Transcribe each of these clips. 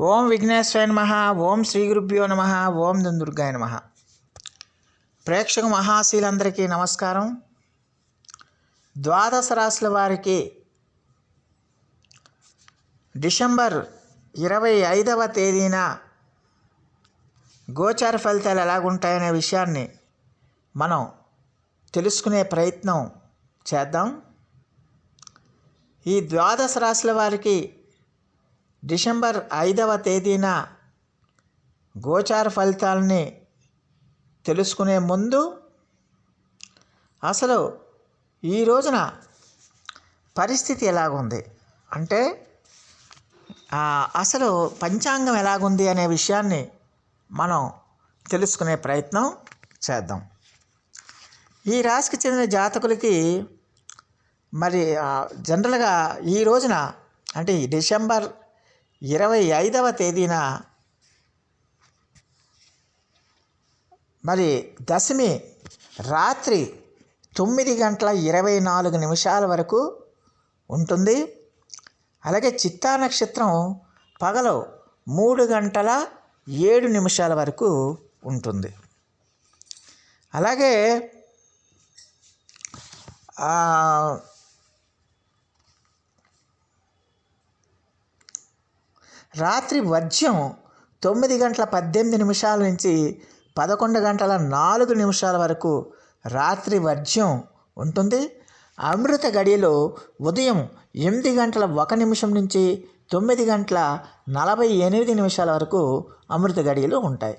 ఓం విఘ్నేశ్వరాయ నమ ఓం శ్రీ గురుభ్యో నమ ఓం దుర్గాయ నమ. ప్రేక్షక మహాశీలందరికీ నమస్కారం. ద్వాదశ రాశుల వారికి డిసెంబర్ ఇరవై ఐదవ తేదీన గోచార ఫలితాలు ఎలాగుంటాయనే విషయాన్ని మనం తెలుసుకునే ప్రయత్నం చేద్దాం. ఈ ద్వాదశ రాశుల వారికి డిసెంబర్ ఐదవ తేదీన గోచార ఫలితాలని తెలుసుకునే ముందు అసలు ఈ రోజున పరిస్థితి ఎలాగుంది? అంటే అసలు పంచాంగం ఎలాగుంది అనే విషయాన్ని మనం తెలుసుకునే ప్రయత్నం చేద్దాం. ఈ రాశికి చెందిన జాతకులకి మరి జనరల్గా ఈ రోజున అంటే ఈ డిసెంబర్ ఇరవై ఐదవ తేదీన మరి దశమి రాత్రి తొమ్మిది గంటల ఇరవై నాలుగు నిమిషాల వరకు ఉంటుంది. అలాగే చిత్తా నక్షత్రం పగలు మూడు గంటల ఏడు నిమిషాల వరకు ఉంటుంది. అలాగే రాత్రి వర్జ్యం తొమ్మిది గంటల పద్దెనిమిది నిమిషాల నుంచి పదకొండు గంటల నాలుగు నిమిషాల వరకు రాత్రి వర్జ్యం ఉంటుంది. అమృత గడియలో ఉదయం ఎనిమిది గంటల ఒక నిమిషం నుంచి తొమ్మిది గంటల నలభై ఎనిమిది నిమిషాల వరకు అమృత గడియలు ఉంటాయి.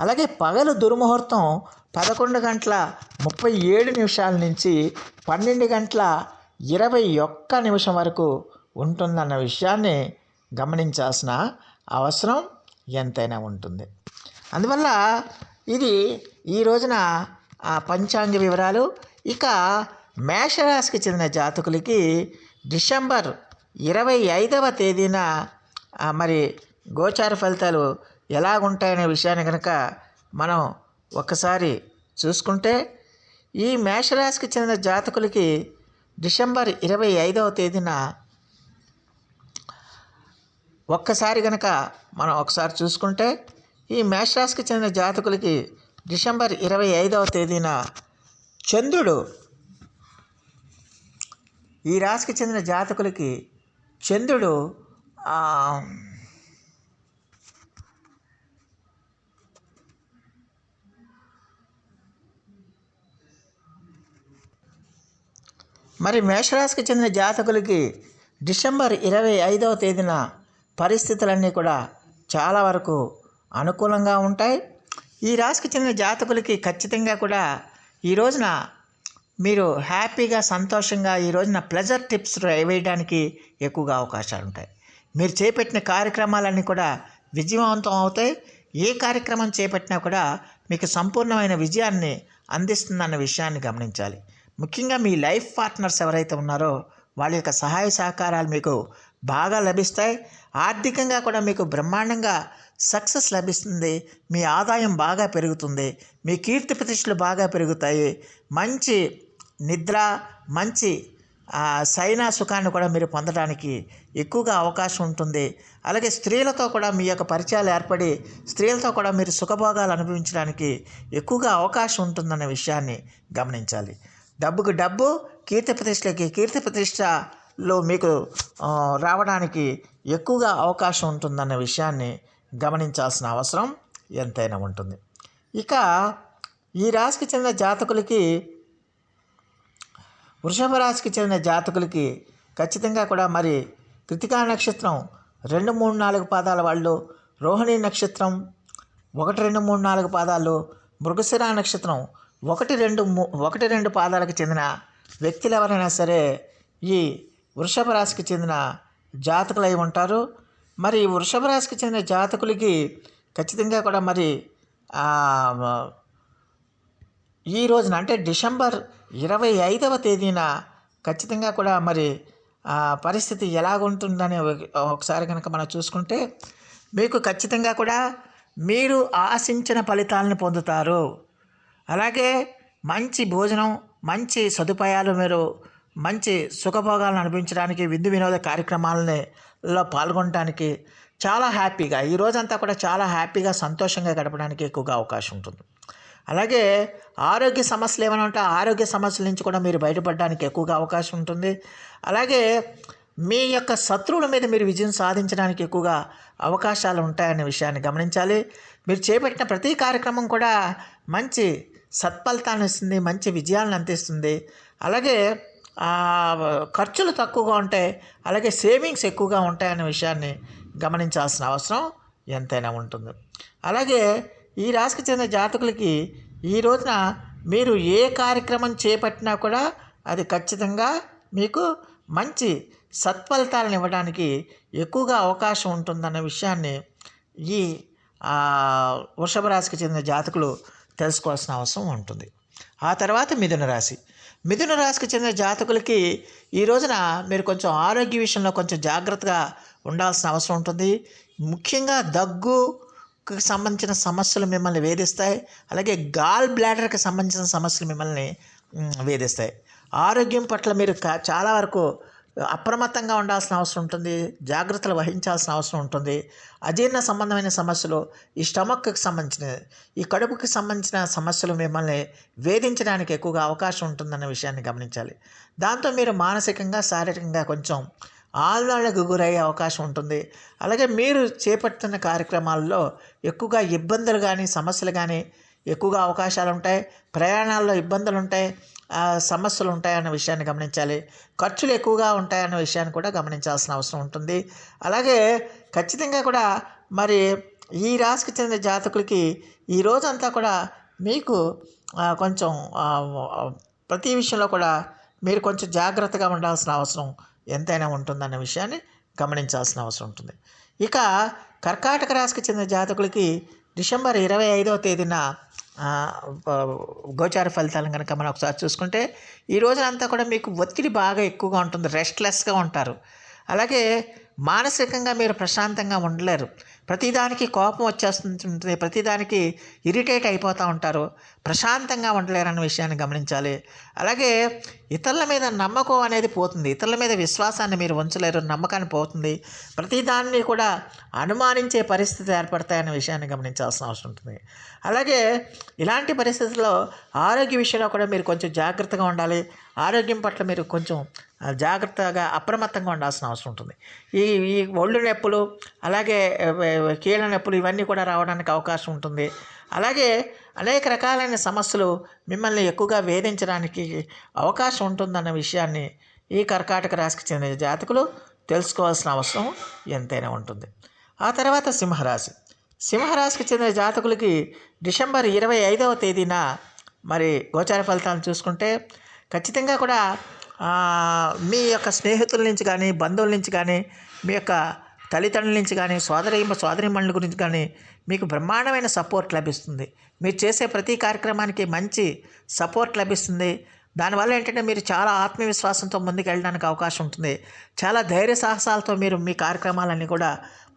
అలాగే పగలు దుర్ముహూర్తం పదకొండు గంటల ముప్పై ఏడు నిమిషాల నుంచి పన్నెండు గంటల ఇరవై ఒక్క నిమిషం వరకు ఉంటుందన్న విషయాన్ని గమనించాల్సిన అవసరం ఎంతైనా ఉంటుంది. అందువల్ల ఇది ఈ రోజున ఆ పంచాంగ వివరాలు ఇక మేషరాశికి చెందిన జాతకులకి డిసెంబర్ ఇరవై ఐదవ తేదీన మరి గోచార ఫలితాలు ఎలాగుంటాయనే విషయాన్ని కనుక మనం ఒకసారి చూసుకుంటే ఈ మేషరాశికి చెందిన జాతకులకి డిసెంబర్ ఇరవై ఐదవ తేదీన ఒక్కసారి కనుక మనం ఒకసారి చూసుకుంటే ఈ మేషరాశికి చెందిన జాతకులకి డిసెంబర్ ఇరవై ఐదవ తేదీన చంద్రుడు ఈ రాశికి చెందిన జాతకులకి చంద్రుడు మరి మేషరాశికి చెందిన జాతకులకి డిసెంబర్ ఇరవై ఐదవ తేదీన పరిస్థితులన్నీ కూడా చాలా వరకు అనుకూలంగా ఉంటాయి. ఈ రాశికి చెందిన జాతకులకి ఖచ్చితంగా కూడా ఈ రోజున మీరు హ్యాపీగా సంతోషంగా ఈ రోజున ప్లెజర్ టిప్స్ వేయడానికి ఎక్కువగా అవకాశాలు ఉంటాయి. మీరు చేపట్టిన కార్యక్రమాలన్నీ కూడా విజయవంతం అవుతాయి. ఏ కార్యక్రమం చేపట్టినా కూడా మీకు సంపూర్ణమైన విజయాన్ని అందిస్తుందన్న విషయాన్ని గమనించాలి. ముఖ్యంగా మీ లైఫ్ పార్ట్నర్స్ ఎవరైతే ఉన్నారో వాళ్ళ యొక్క సహాయ సహకారాలు మీకు బాగా లభిస్తాయి. ఆర్థికంగా కూడా మీకు బ్రహ్మాండంగా సక్సెస్ లభిస్తుంది. మీ ఆదాయం బాగా పెరుగుతుంది. మీ కీర్తి ప్రతిష్టలు బాగా పెరుగుతాయి. మంచి నిద్ర మంచి సైనా సుఖాన్ని కూడా మీరు పొందడానికి ఎక్కువగా అవకాశం ఉంటుంది. అలాగే స్త్రీలతో కూడా మీ యొక్క పరిచయాలు ఏర్పడి స్త్రీలతో కూడా మీరు సుఖభోగాలు అనుభవించడానికి ఎక్కువగా అవకాశం ఉంటుందన్న విషయాన్ని గమనించాలి. డబ్బుకు డబ్బు కీర్తి ప్రతిష్టలకి కీర్తి ప్రతిష్టలో మీకు రావడానికి ఎక్కువగా అవకాశం ఉంటుందన్న విషయాన్ని గమనించాల్సిన అవసరం ఎంతైనా ఉంటుంది. ఇక ఈ రాశికి చెందిన జాతకులకి వృషభ రాశికి చెందిన జాతకులకి ఖచ్చితంగా కూడా మరి కృతికా నక్షత్రం రెండు మూడు నాలుగు పాదాల వాళ్ళు రోహిణి నక్షత్రం ఒకటి రెండు మూడు నాలుగు పాదాలు మృగశిర నక్షత్రం ఒకటి రెండు మూ ఒకటి రెండు పాదాలకు చెందిన వ్యక్తులు ఎవరైనా సరే ఈ వృషభ రాశికి చెందిన జాతకులు అయి ఉంటారు మరి వృషభ రాశికి చెందిన జాతకులకి ఖచ్చితంగా కూడా మరి ఈ రోజున అంటే డిసెంబర్ ఇరవై ఐదవ తేదీన ఖచ్చితంగా కూడా మరి పరిస్థితి ఎలాగుంటుందని ఒక- ఒకసారి కనుక మనం చూసుకుంటే మీకు ఖచ్చితంగా కూడా మీరు ఆశించిన ఫలితాలను పొందుతారు. అలాగే మంచి భోజనం మంచి సదుపాయాలు మీరు మంచి సుఖభోగాలను అనిపించడానికి విందు వినోద కార్యక్రమాలలో పాల్గొనడానికి చాలా హ్యాపీగా ఈ రోజంతా కూడా చాలా హ్యాపీగా సంతోషంగా గడపడానికి ఎక్కువగా అవకాశం ఉంటుంది. అలాగే ఆరోగ్య సమస్యలు ఏమైనా ఉంటే ఆరోగ్య సమస్యల నుంచి కూడా మీరు బయటపడడానికి ఎక్కువగా అవకాశం ఉంటుంది. అలాగే మీ యొక్క శత్రువుల మీద మీరు విజయం సాధించడానికి ఎక్కువగా అవకాశాలు ఉంటాయనే విషయాన్ని గమనించాలి. మీరు చేపట్టిన ప్రతి కార్యక్రమం కూడా మంచి సత్ఫలితాన్ని ఇస్తుంది మంచి విజయాలను అందిస్తుంది. అలాగే ఖర్చులు తక్కువగా ఉంటాయి అలాగే సేవింగ్స్ ఎక్కువగా ఉంటాయనే విషయాన్ని గమనించాల్సిన అవసరం ఎంతైనా ఉంటుంది. అలాగే ఈ రాశికి చెందిన జాతకులకి ఈ రోజున మీరు ఏ కార్యక్రమం చేపట్టినా కూడా అది ఖచ్చితంగా మీకు మంచి సత్ఫలితాలను ఇవ్వడానికి ఎక్కువగా అవకాశం ఉంటుందన్న విషయాన్ని ఈ వృషభ రాశికి చెందిన జాతకులు తెలుసుకోవాల్సిన అవసరం ఉంటుంది. ఆ తర్వాత మిథున రాశి. మిథున రాశికి చెందిన జాతకులకి ఈ రోజున మీరు కొంచెం ఆరోగ్య విషయంలో కొంచెం జాగ్రత్తగా ఉండాల్సిన అవసరం ఉంటుంది. ముఖ్యంగా దగ్గు సంబంధించిన సమస్యలు మిమ్మల్ని వేధిస్తాయి. అలాగే గాల్ బ్లాడర్కి సంబంధించిన సమస్యలు మిమ్మల్ని వేధిస్తాయి. ఆరోగ్యం పట్ల మీరు కా- చాలా వరకు అప్రమత్తంగా ఉండాల్సిన అవసరం ఉంటుంది జాగ్రత్తలు వహించాల్సిన అవసరం ఉంటుంది. అజీర్ణ సంబంధమైన సమస్యలు ఈ స్టమక్కి సంబంధించిన ఈ కడుపుకి సంబంధించిన సమస్యలు మిమ్మల్ని వేధించడానికి ఎక్కువగా అవకాశం ఉంటుందన్న విషయాన్ని గమనించాలి. దాంతో మీరు మానసికంగా శారీరకంగా కొంచెం ఆందోళనకు గురయ్యే అవకాశం ఉంటుంది. అలాగే మీరు చేపడుతున్న కార్యక్రమాల్లో ఎక్కువగా ఇబ్బందులు కానీ సమస్యలు కానీ ఎక్కువగా అవకాశాలు ఉంటాయి. ప్రయాణాల్లో ఇబ్బందులు ఉంటాయి. సమస్యలు ఉంటాయన్న విషయాన్ని గమనించాలి. ఖర్చులు ఎక్కువగా ఉంటాయన్న విషయాన్ని కూడా గమనించాల్సిన అవసరం ఉంటుంది. అలాగే ఖచ్చితంగా కూడా మరి ఈ రాశికి చెందిన జాతకులకి ఈ రోజంతా కూడా మీకు కొంచెం ప్రతి విషయంలో కూడా మీరు కొంచెం జాగ్రత్తగా ఉండాల్సిన అవసరం ఎంతైనా ఉంటుందన్న విషయాన్ని గమనించాల్సిన అవసరం ఉంటుంది. ఇక కర్కాటక రాశికి చెందిన జాతకులకి డిసెంబర్ ఇరవై ఐదవ తేదీన గోచార ఫలితాలను కనుక మనం ఒకసారి చూసుకుంటే ఈ రోజునంతా కూడా మీకు ఒత్తిడి బాగా ఎక్కువగా ఉంటుంది రెస్ట్లెస్గా ఉంటారు. అలాగే మానసికంగా మీరు ప్రశాంతంగా ఉండలేరు. ప్రతిదానికి కోపం వచ్చేస్తుంటుంది ప్రతిదానికి ఇరిటేట్ అయిపోతూ ఉంటారు ప్రశాంతంగా ఉండలేరన్న విషయాన్ని గమనించాలి. అలాగే ఇతరుల మీద నమ్మకం అనేది పోతుంది ఇతరుల మీద విశ్వాసాన్ని మీరు ఉంచలేరు నమ్మకాన్ని పోతుంది. ప్రతిదాన్ని కూడా అనుమానించే పరిస్థితి ఏర్పడతాయన్న విషయాన్ని గమనించాల్సిన అవసరం ఉంటుంది. అలాగే ఇలాంటి పరిస్థితుల్లో ఆరోగ్య విషయంలో కూడా మీరు కొంచెం జాగ్రత్తగా ఉండాలి. ఆరోగ్యం పట్ల మీరు కొంచెం జాగ్రత్తగా అప్రమత్తంగా ఉండాల్సిన అవసరం ఉంటుంది. ఈ ఈ ఒళ్ళు నొప్పులు అలాగే కీళ్ళ నొప్పులు ఇవన్నీ కూడా రావడానికి అవకాశం ఉంటుంది. అలాగే అనేక రకాలైన సమస్యలు మిమ్మల్ని ఎక్కువగా వేధించడానికి అవకాశం ఉంటుందన్న విషయాన్ని ఈ కర్కాటక రాశికి చెందిన జాతకులు తెలుసుకోవాల్సిన అవసరం ఎంతైనా ఉంటుంది. ఆ తర్వాత సింహరాశి. సింహరాశికి చెందిన జాతకులకి డిసెంబర్ ఇరవై ఐదవ తేదీన మరి గోచార ఫలితాలను చూసుకుంటే ఖచ్చితంగా కూడా మీ యొక్క స్నేహితుల నుంచి కానీ బంధువుల నుంచి కానీ మీ యొక్క తల్లిదండ్రుల నుంచి కానీ సోదరి సోదరిమణుల గురించి కానీ మీకు బ్రహ్మాండమైన సపోర్ట్ లభిస్తుంది. మీరు చేసే ప్రతి కార్యక్రమానికి మంచి సపోర్ట్ లభిస్తుంది. దానివల్ల ఏంటంటే మీరు చాలా ఆత్మవిశ్వాసంతో ముందుకు వెళ్ళడానికి అవకాశం ఉంటుంది. చాలా ధైర్య సాహసాలతో మీరు మీ కార్యక్రమాలన్నీ కూడా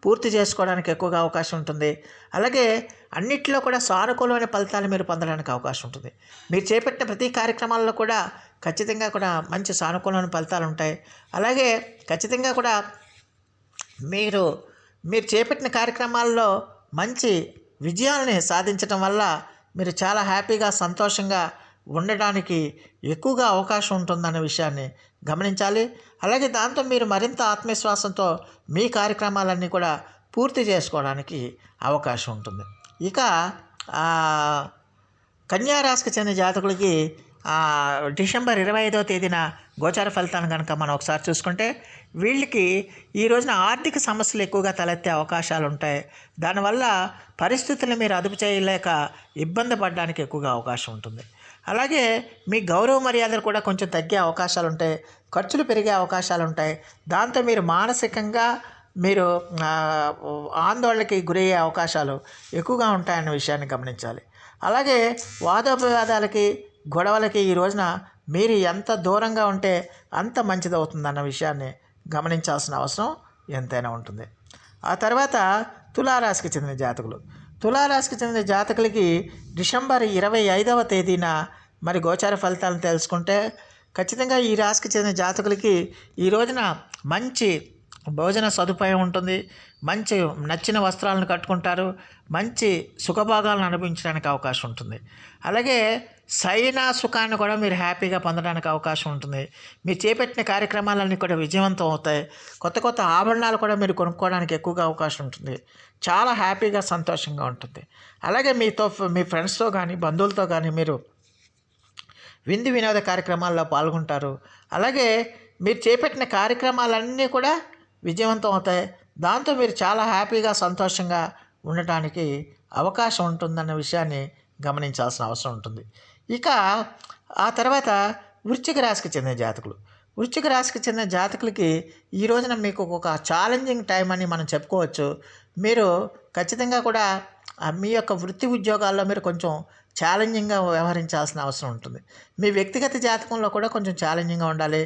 పూర్తి చేసుకోవడానికి ఎక్కువగా అవకాశం ఉంటుంది. అలాగే అన్నిట్లో కూడా సానుకూలమైన ఫలితాలు మీరు పొందడానికి అవకాశం ఉంటుంది. మీరు చేపట్టిన ప్రతి కార్యక్రమాల్లో కూడా ఖచ్చితంగా కూడా మంచి సానుకూలమైన ఫలితాలు ఉంటాయి. అలాగే ఖచ్చితంగా కూడా మీరు మీరు చేపట్టిన కార్యక్రమాల్లో మంచి విజయాలని సాధించడం వల్ల మీరు చాలా హ్యాపీగా సంతోషంగా ఉండడానికి ఎక్కువగా అవకాశం ఉంటుందన్న విషయాన్ని గమనించాలి. అలాగే దాంతో మీరు మరింత ఆత్మవిశ్వాసంతో మీ కార్యక్రమాలన్నీ కూడా పూర్తి చేసుకోవడానికి అవకాశం ఉంటుంది. ఇక కన్యారాశికి కన్యా చెందిన జాతకులకి డిసెంబర్ ఇరవై ఐదో తేదీన గోచార ఫలితాన్ని కనుక మనం ఒకసారి చూసుకుంటే వీళ్ళకి ఈ రోజున ఆర్థిక సమస్యలు ఎక్కువగా తలెత్తే అవకాశాలు ఉంటాయి దానివల్ల పరిస్థితులను మీరు అదుపు చేయలేక ఇబ్బంది పడడానికి ఎక్కువగా అవకాశం ఉంటుంది. అలాగే మీ గౌరవ మర్యాదలు కూడా కొంచెం తగ్గే అవకాశాలు ఉంటాయి ఖర్చులు పెరిగే అవకాశాలు ఉంటాయి దాంతో మీరు మానసికంగా మీరు ఆందోళనకి గురయ్యే అవకాశాలు ఎక్కువగా ఉంటాయన్న విషయాన్ని గమనించాలి. అలాగే వాదోపవాదాలకి గొడవలకి ఈ రోజున మీరు ఎంత దూరంగా ఉంటే అంత మంచిదవుతుందన్న విషయాన్ని గమనించాల్సిన అవసరం ఎంతైనా ఉంటుంది. ఆ తర్వాత తులారాశికి చెందిన జాతకులు. తులారాశికి చెందిన జాతకులకి డిసెంబర్ ఇరవై ఐదవ తేదీన మరి గోచార ఫలితాలను తెలుసుకుంటే ఖచ్చితంగా ఈ రాశికి చెందిన జాతకులకి ఈ రోజున మంచి భోజన సదుపాయం ఉంటుంది. మంచి నచ్చిన వస్త్రాలను కట్టుకుంటారు. మంచి సుఖభాగాలను అనుభవించడానికి అవకాశం ఉంటుంది. అలాగే సైనా సుఖాన్ని కూడా మీరు హ్యాపీగా పొందడానికి అవకాశం ఉంటుంది. మీరు చేపట్టిన కార్యక్రమాలన్నీ కూడా విజయవంతం అవుతాయి. కొత్త కొత్త ఆభరణాలు కూడా మీరు కొనుక్కోవడానికి ఎక్కువగా అవకాశం ఉంటుంది. చాలా హ్యాపీగా సంతోషంగా ఉంటుంది. అలాగే మీతో మీ ఫ్రెండ్స్తో కానీ బంధువులతో కానీ మీరు విందు వినోద కార్యక్రమాల్లో పాల్గొంటారు. అలాగే మీరు చేపట్టిన కార్యక్రమాలన్నీ కూడా విజయవంతం అవుతాయి. దాంతో మీరు చాలా హ్యాపీగా సంతోషంగా ఉండటానికి అవకాశం ఉంటుందన్న విషయాన్ని గమనించాల్సిన అవసరం ఉంటుంది. ఇక ఆ తర్వాత వృశ్చిక రాశికి చెందిన జాతకులు. వృశ్చిక రాశికి చెందిన జాతకులకి ఈ రోజున మీకు ఒక ఛాలెంజింగ్ టైం అని మనం చెప్పుకోవచ్చు. మీరు ఖచ్చితంగా కూడా మీ యొక్క వృత్తి ఉద్యోగాల్లో మీరు కొంచెం ఛాలెంజింగ్గా వ్యవహరించాల్సిన అవసరం ఉంటుంది. మీ వ్యక్తిగత జాతకంలో కూడా కొంచెం ఛాలెంజింగ్గా ఉండాలి.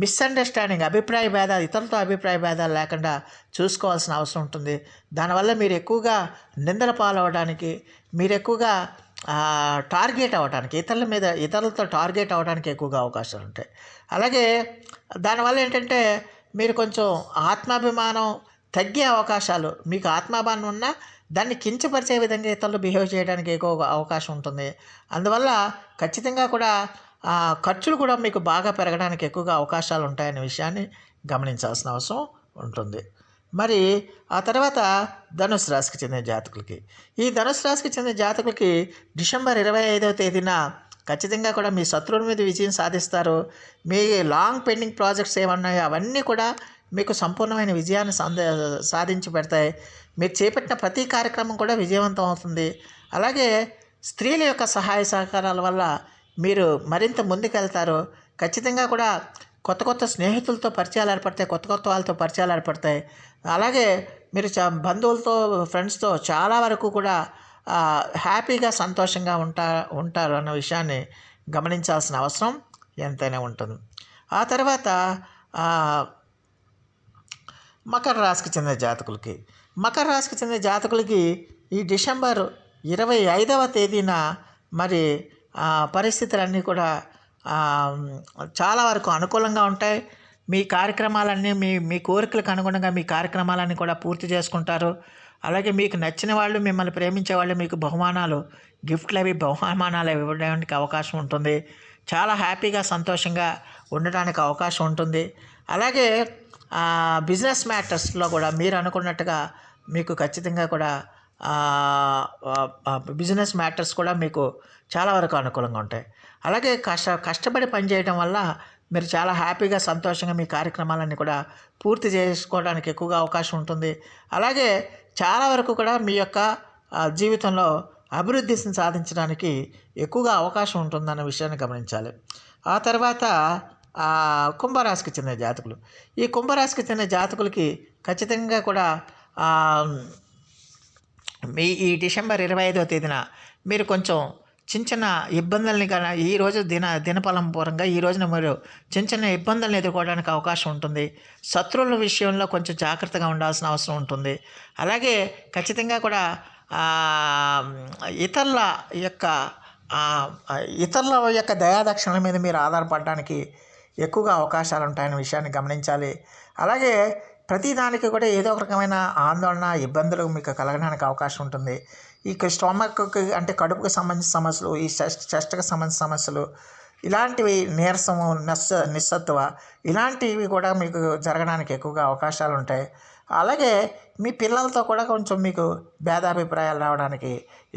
మిస్అండర్స్టాండింగ్ అభిప్రాయ భేదాలు ఇతరులతో అభిప్రాయ భేదాలు లేకుండా చూసుకోవాల్సిన అవసరం ఉంటుంది. దానివల్ల మీరు ఎక్కువగా నిందల పాలవడానికి మీరు ఎక్కువగా టార్గెట్ అవ్వడానికి ఇతరుల మీద ఇతరులతో టార్గెట్ అవ్వడానికి ఎక్కువగా అవకాశాలు ఉంటాయి. అలాగే దానివల్ల ఏంటంటే మీరు కొంచెం ఆత్మాభిమానం తగ్గే అవకాశాలు మీకు ఆత్మాభిమానం ఉన్నా దాన్ని కించపరిచే విధంగా ఇతరులు బిహేవ్ చేయడానికి ఎక్కువ అవకాశం ఉంటుంది. అందువల్ల ఖచ్చితంగా కూడా ఖర్చులు కూడా మీకు బాగా పెరగడానికి ఎక్కువగా అవకాశాలు ఉంటాయనే విషయాన్ని గమనించాల్సిన అవసరం ఉంటుంది. మరి ఆ తర్వాత ధనుసు రాశికి చెందిన జాతకులకి. ఈ ధనుసు రాశికి చెందిన జాతకులకి డిసెంబర్ ఇరవై ఐదవ తేదీన ఖచ్చితంగా కూడా మీ శత్రువుల మీద విజయం సాధిస్తారు. మీ లాంగ్ పెండింగ్ ప్రాజెక్ట్స్ ఏమన్నాయో అవన్నీ కూడా మీకు సంపూర్ణమైన విజయాన్ని సంద సాధించి పెడతాయి. మీరు చేపట్టిన ప్రతి కార్యక్రమం కూడా విజయవంతం అవుతుంది. అలాగే స్త్రీల యొక్క సహాయ సహకారాల వల్ల మీరు మరింత ముందుకెళ్తారు ఖచ్చితంగా కూడా కొత్త కొత్త స్నేహితులతో పరిచయాలు ఏర్పడతాయి కొత్త కొత్త వాళ్ళతో పరిచయాలు ఏర్పడతాయి. అలాగే మీరు చా బంధువులతో ఫ్రెండ్స్తో చాలా వరకు కూడా హ్యాపీగా సంతోషంగా ఉంటా ఉంటారు అన్న విషయాన్ని గమనించాల్సిన అవసరం ఎంతైనా ఉంటుంది. ఆ తర్వాత మకర రాశికి చెందిన జాతకులకి. మకర రాశికి చెందిన జాతకులకి ఈ డిసెంబర్ ఇరవై ఐదవ తేదీన మరి పరిస్థితులన్నీ కూడా చాలా వరకు అనుకూలంగా ఉంటాయి. మీ కార్యక్రమాలన్నీ మీ మీ కోరికలకు అనుగుణంగా మీ కార్యక్రమాలన్నీ కూడా పూర్తి చేసుకుంటారు. అలాగే మీకు నచ్చిన వాళ్ళు మిమ్మల్ని ప్రేమించే వాళ్ళు మీకు బహుమానాలు గిఫ్ట్లు అవి బహుమానాలు అవి ఇవ్వడానికి అవకాశం ఉంటుంది. చాలా హ్యాపీగా సంతోషంగా ఉండడానికి అవకాశం ఉంటుంది. అలాగే బిజినెస్ మ్యాటర్స్లో కూడా మీరు అనుకున్నట్టుగా మీకు ఖచ్చితంగా కూడా బిజినెస్ మ్యాటర్స్ కూడా మీకు చాలా వరకు అనుకూలంగా ఉంటాయి. అలాగే కష్ట కష్టపడి పనిచేయడం వల్ల మీరు చాలా హ్యాపీగా సంతోషంగా మీ కార్యక్రమాలన్నీ కూడా పూర్తి చేసుకోవడానికి ఎక్కువగా అవకాశం ఉంటుంది. అలాగే చాలా వరకు కూడా మీ యొక్క జీవితంలో అభివృద్ధిని సాధించడానికి ఎక్కువగా అవకాశం ఉంటుందన్న విషయాన్ని గమనించాలి. ఆ తర్వాత కుంభరాశికి చెందిన జాతకులు. ఈ కుంభరాశికి చెందిన జాతకులకి ఖచ్చితంగా కూడా మీ ఈ డిసెంబర్ ఇరవై ఐదవ తేదీన మీరు కొంచెం చిన్న చిన్న ఇబ్బందుల్ని కానీ ఈరోజు దిన దినఫలం పూర్వంగా ఈ రోజున మీరు చిన్న చిన్న ఇబ్బందులను ఎదుర్కోవడానికి అవకాశం ఉంటుంది. శత్రువుల విషయంలో కొంచెం జాగ్రత్తగా ఉండాల్సిన అవసరం ఉంటుంది. అలాగే ఖచ్చితంగా కూడా ఇతరుల యొక్క ఇతరుల యొక్క దయాదక్షిణల మీద మీరు ఆధారపడడానికి ఎక్కువగా అవకాశాలు ఉంటాయనే విషయాన్ని గమనించాలి. అలాగే ప్రతిదానికి కూడా ఏదో ఒక రకమైన ఆందోళన ఇబ్బందులు మీకు కలగడానికి అవకాశం ఉంటుంది. ఈ స్టొమక్కి అంటే కడుపుకి సంబంధించిన సమస్యలు ఈ చెస్ట్ చెస్ట్కి సంబంధించిన సమస్యలు ఇలాంటివి నీరసము నిస్స నిస్సత్వ ఇలాంటివి కూడా మీకు జరగడానికి ఎక్కువగా అవకాశాలు ఉంటాయి. అలాగే మీ పిల్లలతో కూడా కొంచెం మీకు భేదాభిప్రాయాలు రావడానికి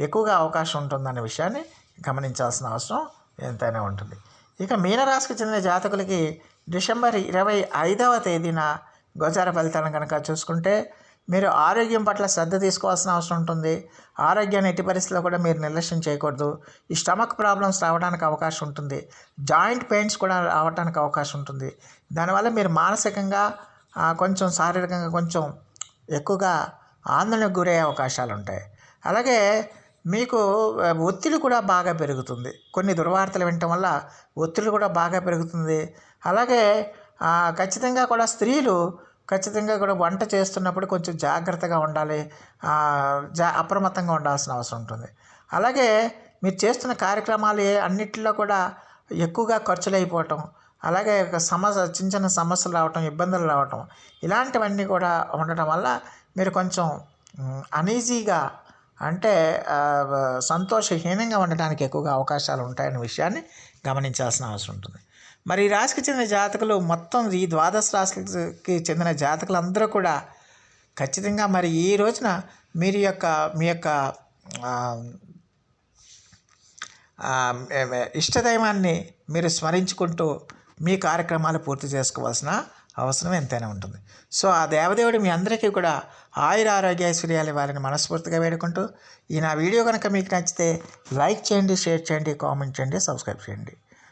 ఎక్కువగా అవకాశం ఉంటుందనే విషయాన్ని గమనించాల్సిన అవసరం ఎంతైనా ఉంటుంది. ఇక మీనరాశికి చెందిన జాతకులకి డిసెంబర్ ఇరవై ఐదవ తేదీన గోచార ఫలితాలను కనుక చూసుకుంటే మీరు ఆరోగ్యం పట్ల శ్రద్ధ తీసుకోవాల్సిన అవసరం ఉంటుంది. ఆరోగ్యాన్ని ఎట్టి పరిస్థితుల్లో కూడా మీరు నిర్లక్ష్యం చేయకూడదు. ఈ స్టమక్ ప్రాబ్లమ్స్ రావడానికి అవకాశం ఉంటుంది. జాయింట్ పెయిన్స్ కూడా రావడానికి అవకాశం ఉంటుంది. దానివల్ల మీరు మానసికంగా కొంచెం శారీరకంగా కొంచెం ఎక్కువగా ఆందోళనకు గురయ్యే అవకాశాలు ఉంటాయి. అలాగే మీకు ఒత్తిడి కూడా బాగా పెరుగుతుంది. కొన్ని దుర్వార్తలు వినటం వల్ల ఒత్తిడి కూడా బాగా పెరుగుతుంది. అలాగే ఖచ్చితంగా కూడా స్త్రీలు ఖచ్చితంగా కూడా వంట చేస్తున్నప్పుడు కొంచెం జాగ్రత్తగా ఉండాలి. జా అప్రమత్తంగా ఉండాల్సిన అవసరం ఉంటుంది. అలాగే మీరు చేస్తున్న కార్యక్రమాలు ఏ- అన్నిటిలో కూడా ఎక్కువగా ఖర్చులు అయిపోవటం అలాగే ఒక సమస్య చిన్న చిన్న సమస్యలు రావటం ఇబ్బందులు రావటం ఇలాంటివన్నీ కూడా ఉండటం వల్ల మీరు కొంచెం అనీజీగా అంటే సంతోషహీనంగా ఉండడానికి ఎక్కువగా అవకాశాలు ఉంటాయనే విషయాన్ని గమనించాల్సిన అవసరం ఉంటుంది. మరి ఈ రాశికి చెందిన జాతకులు మొత్తం ఈ ద్వాదశ రాశికి చెందిన జాతకులు అందరూ కూడా ఖచ్చితంగా మరి ఈ రోజున మీరు యొక్క మీ యొక్క ఇష్టదైవాన్ని మీరు స్మరించుకుంటూ మీ కార్యక్రమాలు పూర్తి చేసుకోవాల్సిన అవసరం ఎంతైనా ఉంటుంది. సో ఆ దేవదేవుడు మీ అందరికీ కూడా ఆయుర ఆరోగ్య ఐశ్వర్యాలు వారిని మనస్ఫూర్తిగా వేడుకుంటూ ఈ నా వీడియో కనుక మీకు నచ్చితే లైక్ చేయండి షేర్ చేయండి కామెంట్ చేయండి సబ్స్క్రైబ్ చేయండి.